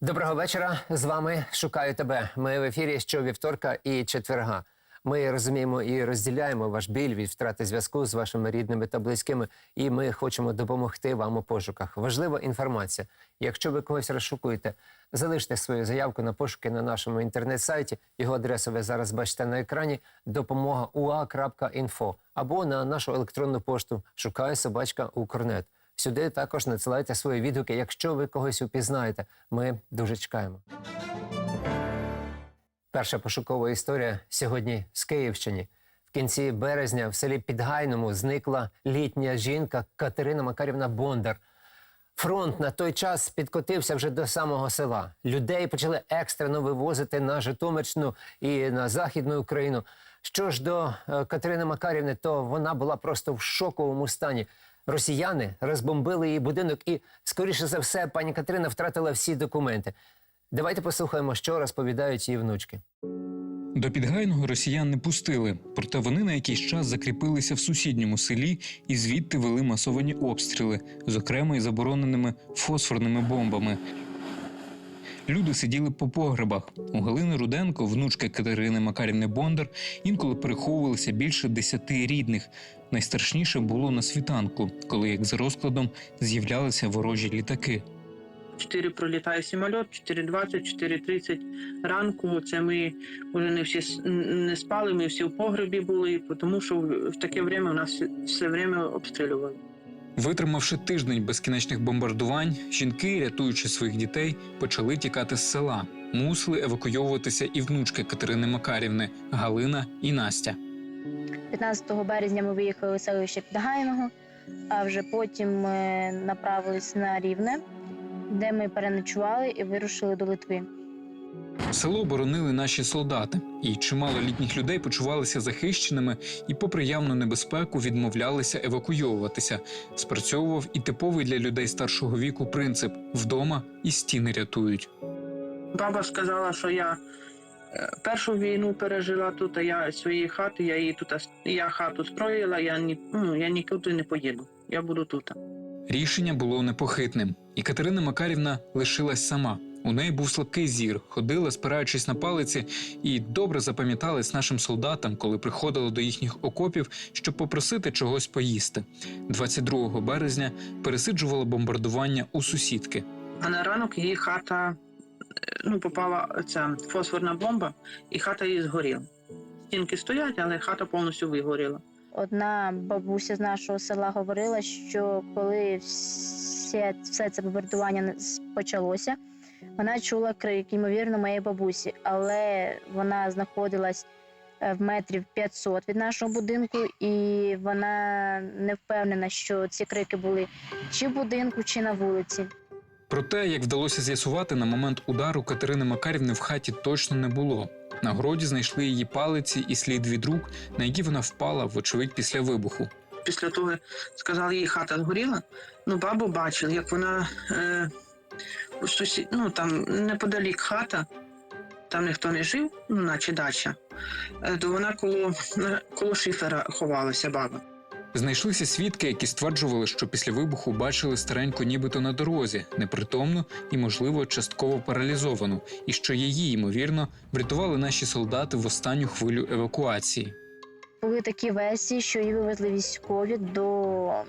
Доброго вечора. З вами шукаю тебе. Ми в ефірі щовівторка і четверга. Ми розуміємо і розділяємо ваш біль від втрати зв'язку з вашими рідними та близькими, і ми хочемо допомогти вам у пошуках. Важлива інформація. Якщо ви когось розшукуєте, залиште свою заявку на пошуки на нашому інтернет-сайті. Його адресу ви зараз бачите на екрані. Допомога ua.info або на нашу електронну пошту шукаю собачка Укрнет. Сюди також надсилайте свої відгуки, якщо ви когось упізнаєте. Ми дуже чекаємо. Перша пошукова історія сьогодні з Київщини. В кінці березня в селі Підгайному зникла літня жінка Катерина Макарівна Бондар. Фронт на той час підкотився вже до самого села. Людей почали екстрено вивозити на Житомирщину і на Західну Україну. Що ж до е, Катерини Макарівни, то вона була просто в шоковому стані. Росіяни розбомбили її будинок, і, скоріше за все, пані Катерина втратила всі документи. Давайте послухаємо, що розповідають її внучки. До підгайного росіян не пустили, проте вони на якийсь час закріпилися в сусідньому селі і звідти вели масовані обстріли, зокрема й забороненими фосфорними бомбами. Люди сиділи по погребах. У Галини Руденко, внучки Катерини Макарівни Бондар, інколи переховувалися більше десяти рідних. Найстрашніше було на світанку, коли, як за розкладом, з'являлися ворожі літаки. 4 пролітає самоліт, 4.20, 4.30 ранку. Це ми вже не всі не спали, ми всі в погребі були, тому що в в таке время у нас все время обстрілювали. Витримавши тиждень безкінечних бомбардувань, жінки, рятуючи своїх дітей, почали тікати з села. Мусили евакуйовуватися і внучки Катерини Макарівни Галина і Настя. 15 березня ми виїхали з селища Підгайного, а вже потім ми направились на Рівне, де ми переночували і вирушили до Литви. Село боронили наші солдати, і чимало літніх людей почувалися захищеними і, попри явну небезпеку, відмовлялися евакуйовуватися. Спрацьовував і типовий для людей старшого віку принцип вдома і стіни рятують. Баба сказала, що я е, першу війну пережила тут, а я своєї хати, я її тут я хату строїла, я ні, ну, я нікуди не поїду. Я буду тут. Рішення було непохитним, і Катерина Макарівна лишилась сама. У неї був слабкий зір, ходила, спираючись на палиці, і добре запам'яталась нашим солдатам, коли приходила до їхніх окопів, щоб попросити чогось поїсти. 22 березня пересиджувала бомбардування у сусідки. А на ранок її хата е, ну, попала ця фосфорна бомба, і хата її згоріла. Стінки стоять, але хата повністю вигоріла. Одна бабуся з нашого села говорила, що коли все, все це бомбардування почалося, вона чула крик, ймовірно, моєї бабусі, але вона знаходилась е, в метрів 500 від нашого будинку, і вона не впевнена, що ці крики були чи в будинку, чи на вулиці. Проте, як вдалося з'ясувати, на момент удару Катерини Макарівни в хаті точно не було. На городі знайшли її палиці і слід від рук, на які вона впала, вочевидь, після вибуху. Після того сказали, її хата згоріла. Ну, бабу бачили, як вона е, у сусід, ну там неподалік хата, там ніхто не жив, ну, наче дача, е, то вона коло, коло шифера ховалася баба. Знайшлися свідки, які стверджували, що після вибуху бачили стареньку нібито на дорозі, непритомну і, можливо, частково паралізовану, і що її, ймовірно, врятували наші солдати в останню хвилю евакуації. Були такі версії, що її вивезли військові до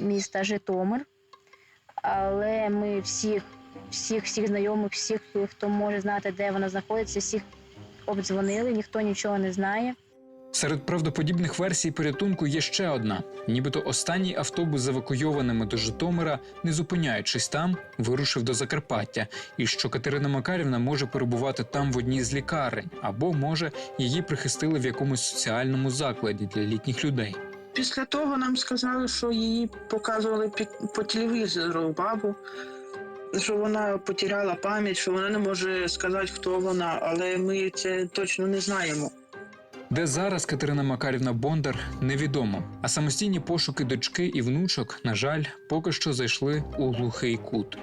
міста Житомир. Але ми всіх, всіх, всіх знайомих, всіх, хто може знати, де вона знаходиться, всіх обдзвонили, ніхто нічого не знає. Серед правдоподібних версій порятунку є ще одна: нібито останній автобус з евакуйованими до Житомира, не зупиняючись там, вирушив до Закарпаття, і що Катерина Макарівна може перебувати там в одній з лікарень, або може її прихистили в якомусь соціальному закладі для літніх людей. Після того нам сказали, що її показували по телевізору бабу, що вона потеряла пам'ять, що вона не може сказати, хто вона, але ми це точно не знаємо. Де зараз Катерина Макарівна Бондар невідомо. А самостійні пошуки дочки і внучок, на жаль, поки що зайшли у глухий кут.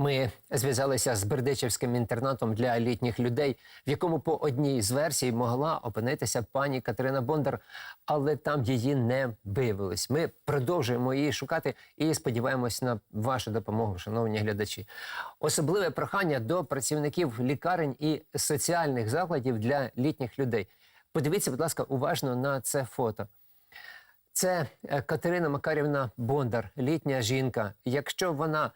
Ми зв'язалися з Бердичівським інтернатом для літніх людей, в якому по одній з версій могла опинитися пані Катерина Бондар, але там її не виявилось. Ми продовжуємо її шукати і сподіваємось на вашу допомогу, шановні глядачі. Особливе прохання до працівників лікарень і соціальних закладів для літніх людей. Подивіться, будь ласка, уважно на це фото. Це е, Катерина Макарівна Бондар, літня жінка. Якщо вона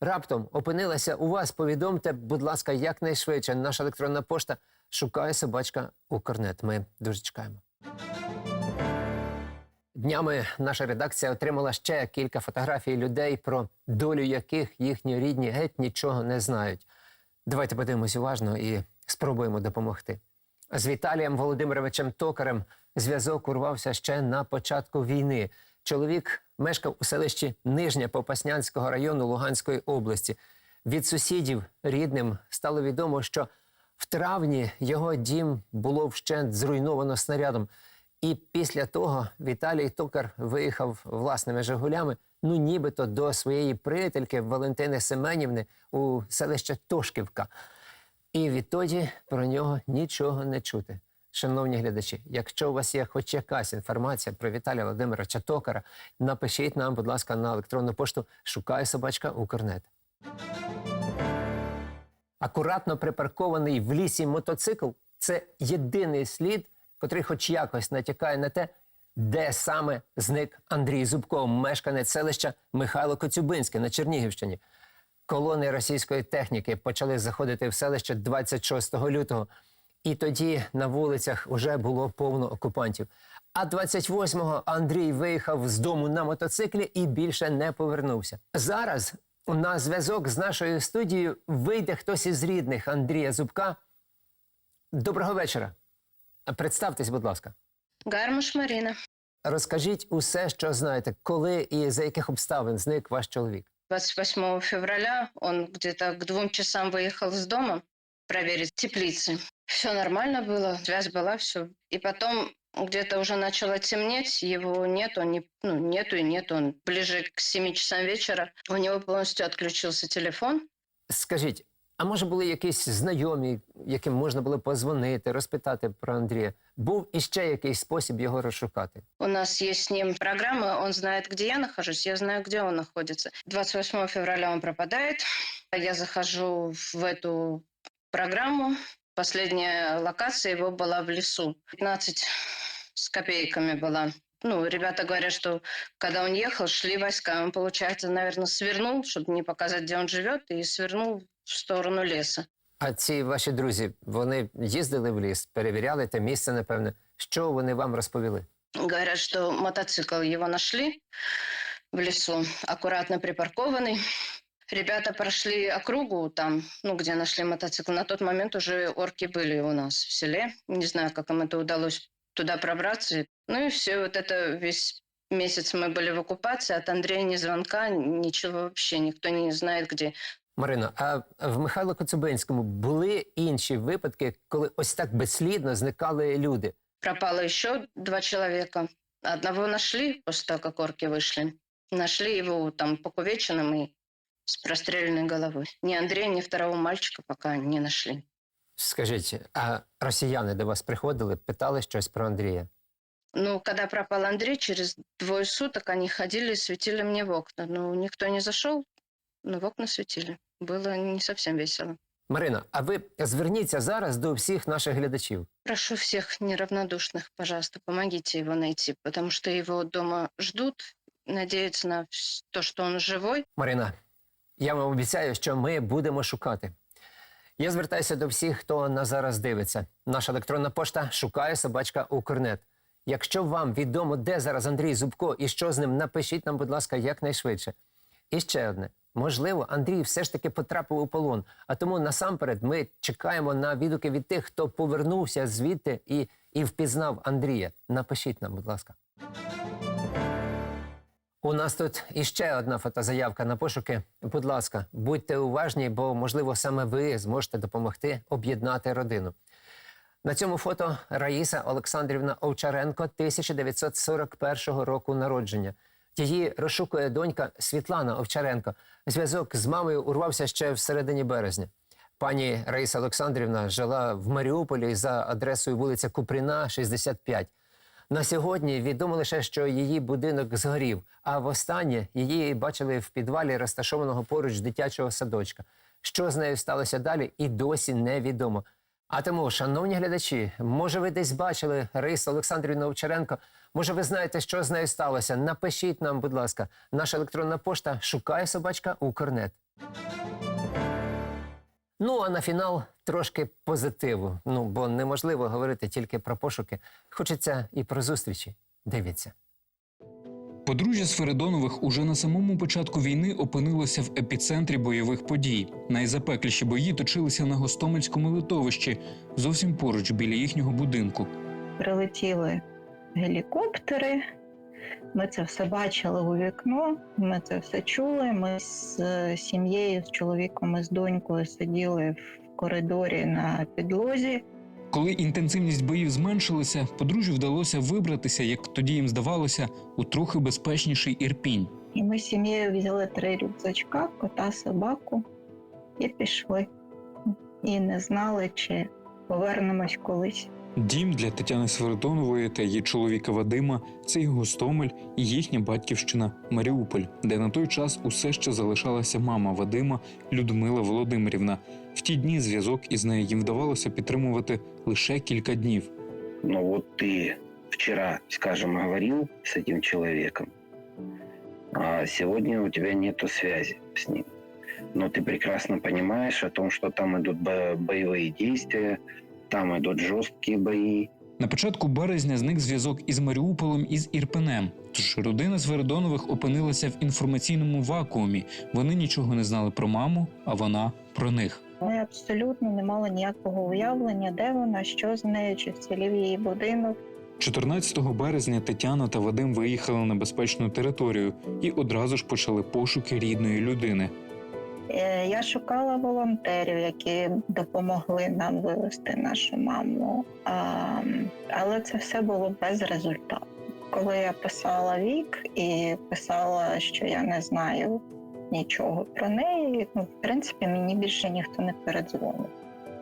раптом опинилася у вас, повідомте, будь ласка, якнайшвидше. Наша електронна пошта шукає собачка Укрнет. Ми дуже чекаємо. Днями наша редакція отримала ще кілька фотографій людей, про долю яких їхні рідні геть нічого не знають. Давайте подивимось уважно і спробуємо допомогти. З Віталієм Володимировичем Токарем зв'язок урвався ще на початку війни. Чоловік мешкав у селищі Нижня Попаснянського району Луганської області. Від сусідів рідним стало відомо, що в травні його дім було вщент зруйновано снарядом. І після того Віталій Токар виїхав власними Жигулями, ну нібито до своєї приятельки Валентини Семенівни у селище Тошківка. І відтоді про нього нічого не чути. Шановні глядачі, якщо у вас є хоч якась інформація про Віталія Володимировича Токара, напишіть нам, будь ласка, на електронну пошту шукає собачка Укрнет. Акуратно припаркований в лісі мотоцикл це єдиний слід, котрий хоч якось натякає на те, де саме зник Андрій Зубков, мешканець селища Михайло Коцюбинське на Чернігівщині. Колони російської техніки почали заходити в селище 26 лютого. І тоді на вулицях вже було повно окупантів. А 28-го Андрій виїхав з дому на мотоциклі і більше не повернувся. Зараз на зв'язок з нашою студією вийде хтось із рідних Андрія Зубка. Доброго вечора. Представтесь, будь ласка. Гармаш Марина. Розкажіть усе, що знаєте, коли і за яких обставин зник ваш чоловік. 28 февраля он где-то к двум часам выехал из дома проверить теплицы Все нормально было, связь была, все. И потом где-то уже начало темнеть, его нет, он не, ну, нету и нет, он ближе к 7 часам вечера, у него полностью отключился телефон. Скажіть, а може були якісь знайомі, яким можна було позвонити, розпитати про Андрія? Був іще якийсь спосіб його розшукати? У нас есть с ним программа, он знает, где я нахожусь, я знаю, где он находится. 28 февраля он пропадает, я захожу в эту программу. Последняя локация его была в лесу. 15 с копейками была. Ну, ребята говорят, что когда он ехал, шли войска. Он, получается, наверное, свернул, чтобы не показать, где он живет, и свернул в сторону леса. А ці ваші друзі, вони їздили в ліс, перевіряли те місце, напевне. Що вони вам розповіли? Говорят, что мотоцикл его нашли в лесу, аккуратно припаркованный. Ребята прошли округу там, ну, где нашли мотоцикл. На тот момент уже орки были у нас в селе. Не знаю, как им это удалось туда пробраться. Ну и все, вот это весь месяц мы были в оккупации. От Андрея ни звонка, ничего вообще, никто не знает, где. Марино, а в Михайло Коцюбинському були інші випадки, коли ось так безслідно зникали люди? Пропало еще два человека. Одного нашли после того, как орки вышли. Нашли его там покувеченным и с простреленной головой. Ни Андрея, ни второго мальчика пока не нашли. Скажіть, а росіяни до вас приходили, питали щось про Андрія? Ну, когда пропал Андрей, через двое суток они ходили и светили мне в окна. Ну, никто не зашел, но в окна светили. Было не совсем весело. Марина, а ви зверніться зараз до всіх наших глядачів. Прошу всех неравнодушных, пожалуйста, помогите его найти, потому что его дома ждут, надеются на вс- то, что он живой. Марина, я вам обіцяю, що ми будемо шукати. Я звертаюся до всіх, хто нас зараз дивиться. Наша електронна пошта шукає собачка Укрнет. Якщо вам відомо, де зараз Андрій Зубко і що з ним, напишіть нам, будь ласка, якнайшвидше. І ще одне. Можливо, Андрій все ж таки потрапив у полон. А тому насамперед ми чекаємо на відгуки від тих, хто повернувся звідти і, і впізнав Андрія. Напишіть нам, будь ласка. У нас тут іще одна фотозаявка на пошуки. Будь ласка, будьте уважні, бо, можливо, саме ви зможете допомогти об'єднати родину. На цьому фото Раїса Олександрівна Овчаренко 1941 року народження. Її розшукує донька Світлана Овчаренко. Зв'язок з мамою урвався ще в середині березня. Пані Раїса Олександрівна жила в Маріуполі за адресою вулиця Купріна, 65. На сьогодні відомо лише, що її будинок згорів, а востаннє її бачили в підвалі розташованого поруч дитячого садочка. Що з нею сталося далі, і досі невідомо. А тому, шановні глядачі, може, ви десь бачили Раїсу Олександрівну Овчаренко? Може, ви знаєте, що з нею сталося? Напишіть нам, будь ласка, наша електронна пошта шукає собачка Укрнет. Ну а на фінал трошки позитиву. Ну бо неможливо говорити тільки про пошуки. Хочеться і про зустрічі. Дивіться. Подружжя Сферидонових уже на самому початку війни опинилося в епіцентрі бойових подій. Найзапекліші бої точилися на Гостомельському литовищі, зовсім поруч біля їхнього будинку. прилетіли гелікоптери. Ми це все бачили у вікно, ми це все чули. Ми з е, сім'єю, з чоловіком і з донькою сиділи в коридорі на підлозі. Коли інтенсивність боїв зменшилася, подружжю вдалося вибратися, як тоді їм здавалося, у трохи безпечніший ірпінь. І ми з сім'єю взяли три рюкзачка, кота, собаку і пішли. І не знали, чи повернемось колись. Дім для Тетяни Свердонової та її чоловіка Вадима це і Гостомель, і їхня батьківщина Маріуполь, де на той час усе ще залишалася мама Вадима Людмила Володимирівна. В ті дні зв'язок із нею їм вдавалося підтримувати лише кілька днів. Но вот ты вчера, скажем, говорил с этим человеком, а сегодня у тебя нету связи с ним. Но ты прекрасно понимаешь о том, что там идут бо- боевые действия, там идут жесткие бои. На початку березня зник зв'язок із Маріуполем і з Ірпенем. Тож родина Свердонових опинилася в інформаційному вакуумі. Вони нічого не знали про маму, а вона про них. Ми абсолютно не мали ніякого уявлення, де вона, що з нею, чи вцілів її будинок. 14 березня Тетяна та Вадим виїхали на безпечну територію і одразу ж почали пошуки рідної людини. Е, Я шукала волонтерів, які допомогли нам вивезти нашу маму. Але це все було без результату. Коли я писала вік і писала, що я не знаю нічого про неї, ну, в принципі, мені більше ніхто не передзвонив.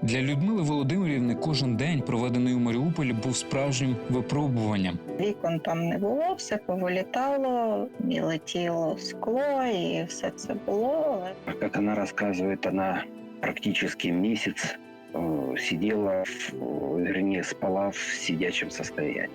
Для Людмили Володимирівни кожен день, проведений у Маріуполі, був справжнім випробуванням. Вікон там не було, все повилітало, і летіло скло, і все це було. Але А Как она рассказывает, она практически месяц э, сидела, в- э, вернее, спала в сидячем состоянии.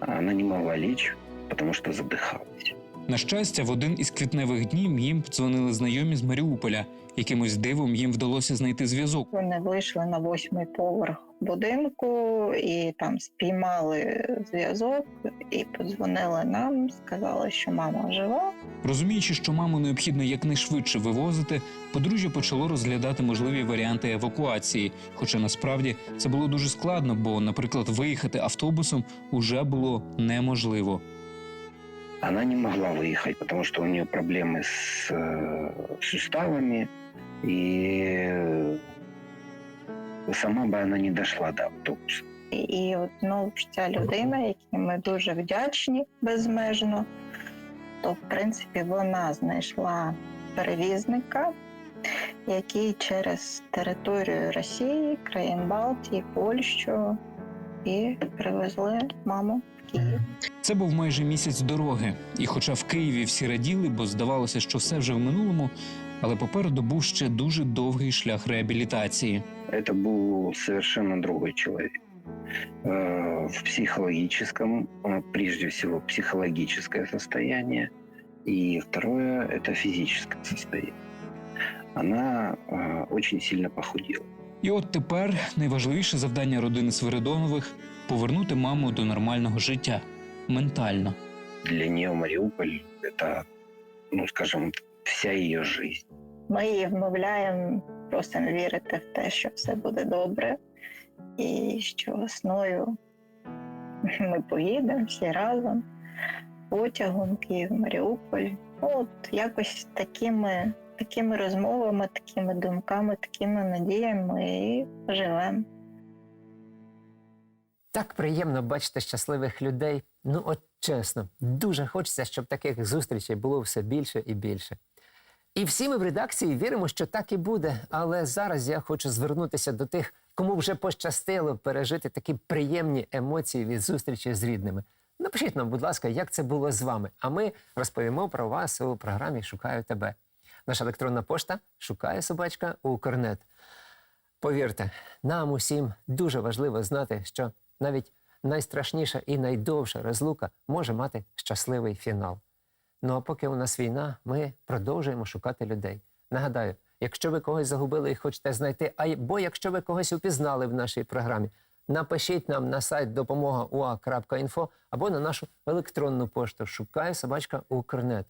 Она не могла лечь, потому что задыхалась. На щастя, в один із квітневих днів їм подзвонили знайомі з Маріуполя. Якимось дивом їм вдалося знайти зв'язок. Вони вийшли на восьмий поверх будинку і там спіймали зв'язок і подзвонили нам, сказали, що мама жива. Розуміючи, що маму необхідно якнайшвидше вивозити, подружжя почало розглядати можливі варіанти евакуації. Хоча насправді це було дуже складно, бо, наприклад, виїхати автобусом уже було неможливо Она не могла выехать, потому что у нее проблемы с э, суставами, и э, сама бы она не дошла до автобуса. І, і от ну, ця людина, якій ми дуже вдячні безмежно, то в принципі вона знайшла перевізника, який через територію Росії, країн Балтії, Польщу і привезли маму в Київ. Це був майже місяць дороги, і хоча в Києві всі раділи, бо здавалося, що все вже в минулому, але попереду був ще дуже довгий шлях реабілітації. Это был совершенно другой человек. Э, В психологическом, э, прежде всего, психологическое состояние, и второе – это физическое состояние. Она э, очень сильно похудела. І от тепер найважливіше завдання родини Свиридонових повернути маму до нормального життя ментально. Для нее Мариуполь – это, ну, скажем, вся ее жизнь. Ми її вмовляємо, просимо вірити в те, що все буде добре, і що весною ми поїдемо всі разом потягом Київ-Маріуполь. От якось такими, такими розмовами, такими думками, такими надіями і живемо. Так приємно бачити щасливих людей. Ну, от чесно, дуже хочеться, щоб таких зустрічей було все більше і більше. І всі ми в редакції віримо, що так і буде. Але зараз я хочу звернутися до тих, кому вже пощастило пережити такі приємні емоції від зустрічі з рідними. Напишіть нам, будь ласка, як це було з вами. А ми розповімо про вас у програмі Шукаю тебе. Наша електронна пошта шукає собачка Укрнет. Повірте, нам усім дуже важливо знати, що навіть найстрашніша і найдовша розлука може мати щасливий фінал. Ну а поки у нас війна, ми продовжуємо шукати людей. Нагадаю, якщо ви когось загубили і хочете знайти, або якщо ви когось упізнали в нашій програмі, напишіть нам на сайт допомога.ua.info або на нашу електронну пошту Шукаю собачка Укрнет.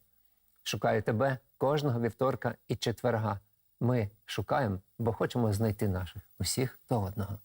Шукаю тебе кожного вівторка і четверга. Ми шукаємо, бо хочемо знайти наших усіх до одного.